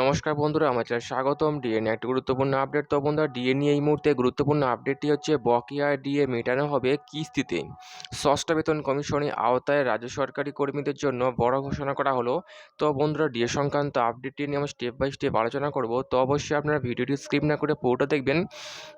নমস্কার বন্ধুরা, আমার চ্যানেল স্বাগতম। ডিএ নিয়ে একটি গুরুত্বপূর্ণ আপডেট তো বন্ধুরা ডিএ নিয়ে এই মুহূর্তে গুরুত্বপূর্ণ আপডেটটি হচ্ছে বকেয়া ডিএ মেটানো হবে কিস্তিতে ষষ্ঠ বেতন কমিশনের আওতায় রাজ্য সরকারি কর্মীদের জন্য বড় ঘোষণা করা হলো। তো বন্ধুরা ডিএ সংক্রান্ত আপডেটটি নিয়ে আমরা স্টেপ বাই স্টেপ আলোচনা করব। তো অবশ্যই আপনারা ভিডিওটি স্কিপ না করে পুরোটা দেখবেন।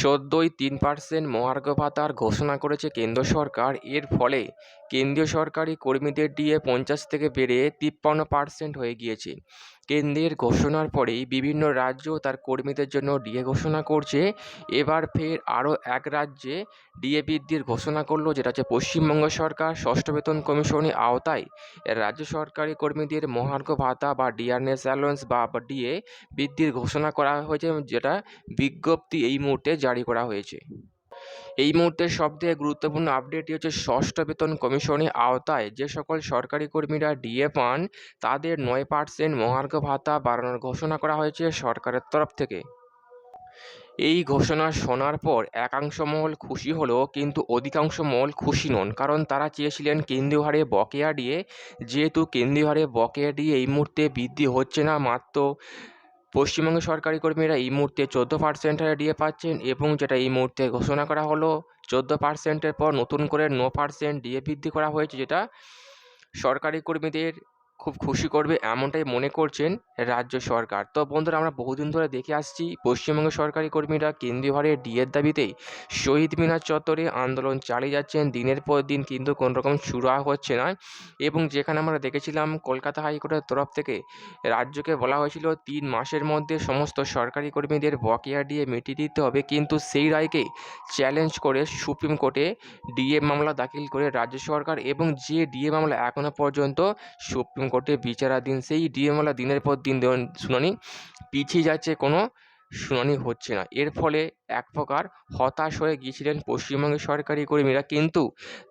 সদ্যই তিন পার্সেন্ট মহার্ঘ ভাতার ঘোষণা করেছে কেন্দ্র সরকার। এর ফলে কেন্দ্রীয় সরকারি কর্মীদের ডিএ পঞ্চাশ থেকে বেড়ে তিপ্পান্ন পার্সেন্ট হয়ে গিয়েছে। কেন্দ্রের ঘোষণার পরেই বিভিন্ন রাজ্য তার কর্মীদের জন্য ডিএ ঘোষণা করছে। এবার ফের আরও এক রাজ্যে ডিএ বৃদ্ধির ঘোষণা করল, যেটা হচ্ছে পশ্চিমবঙ্গ সরকার। ষষ্ঠ বেতন কমিশনের আওতায় রাজ্য সরকারি কর্মীদের মহার্ঘ ভাতা বা ডিআরএস অ্যালোয়েন্স বা ডিএ বৃদ্ধির ঘোষণা করা হয়েছে, যেটা বিজ্ঞপ্তি এই মুহূর্তে জারি করা হয়েছে। এই মুহূর্তে সবথেকে গুরুত্বপূর্ণ আপডেটটি হচ্ছে ষষ্ঠ বেতন কমিশনের আওতায় যে সকল সরকারি কর্মীরা ডিএ পান, তাদের নয় পার্সেন্ট মহার্ঘ ভাতা বাড়ানোর ঘোষণা করা হয়েছে সরকারের তরফ থেকে। এই ঘোষণা শোনার পর একাংশ মহল খুশি হলেও কিন্তু অধিকাংশ মহল খুশি নন, কারণ তারা চেয়েছিলেন কেন্দ্রীয় হারে বকেয়া দিয়ে, যেহেতু কেন্দ্রীয় হারে বকেয়া দিয়ে এই মুহূর্তে বৃদ্ধি হচ্ছে না মাত্র পশ্চিমবঙ্গের সরকারি কর্মীরা এই মুহূর্তে চোদ্দ পার্সেন্ট হারে ডিএ পাচ্ছেন এবং যেটা এই মুহূর্তে ঘোষণা করা হলো, চোদ্দ পার্সেন্টের পর নতুন করে ন পার্সেন্ট ডিএ বৃদ্ধি করা হয়েছে, যেটা সরকারি কর্মীদের খুব খুশি করবে এমনটাই মনে করছেন রাজ্য সরকার। তো বন্ধুরা, আমরা বহুদিন ধরে দেখে আসছি পশ্চিমবঙ্গ সরকারি কর্মীরা কেন্দ্রীয় হারে ডিএর দাবিতে শহীদ মিনার চত্বরে আন্দোলন চালিয়ে যাচ্ছেন। দিনের পর দিন কিন্তু কোনো রকম সুরা হচ্ছে না এবং যেখানে আমরা দেখেছিলাম কলকাতা হাইকোর্টের তরফ থেকে রাজ্যকে বলা হয়েছিল তিন মাসের মধ্যে সমস্ত সরকারি কর্মীদের বকেয়া ডিএ মিটিয়ে দিতে হবে। কিন্তু সেই রায়কে চ্যালেঞ্জ করে সুপ্রিম কোর্টে ডিএ মামলা দাখিল করে রাজ্য সরকার এবং যে ডিএ মামলা এখনও পর্যন্ত সুপ্রিম কোর্টে বিচারাধীন, সেই ডিএ মামলা দিনের পর দিন শুনানি, পিছিয়ে যাচ্ছে কোনো শুনানি হচ্ছে না। এর ফলে এক প্রকার হতাশ হয়ে গিয়েছিলেন পশ্চিমবঙ্গের সরকারি কর্মীরা। কিন্তু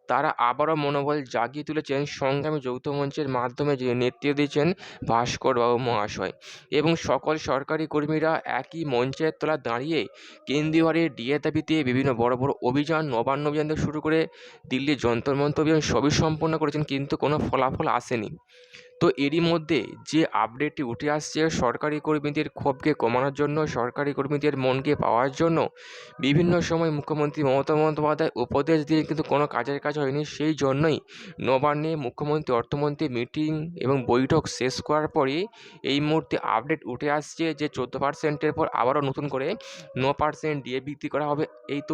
তারা আবারও মনোবল জাগিয়ে তুলেছেন, সংগ্রামী যৌথ মঞ্চের মাধ্যমে যে নেতৃত্ব দিয়েছেন ভাস্করবাবু মহাশয়। এবং সকল সরকারি কর্মীরা একই মঞ্চের তলা দাঁড়িয়ে কেন্দ্রীয় হারে ডিএ দাবিতে বিভিন্ন বড় বড় অভিযান, নবান্ন অভিযান থেকে শুরু করে দিল্লির যন্তর মন্তর অভিযান সবই সম্পন্ন করেছেন, কিন্তু কোনো ফলাফল আসেনি। তো এরই মধ্যে যে আপডেটটি উঠে আসছে সরকারি কর্মীদের ক্ষোভকে কমানোর জন্য, সরকারি কর্মীদের মনকে পাওয়ার জন্য, বিভিন্ন সময় মুখ্যমন্ত্রী মমতা বন্দ্যোপাধ্যায় উপদেশ দিয়ে কিন্তু কোনো কাজের কাজ হয়নি। সেই জন্যই নবান্নে মুখ্যমন্ত্রী, অর্থমন্ত্রী মিটিং এবং বৈঠক শেষ করার পরই এই মুহূর্তে আপডেট উঠে আসছে যে চোদ্দ পার্সেন্টের পর আবারও নতুন করে ন পার্সেন্ট ডিএ বৃদ্ধি করা হবে। এই তো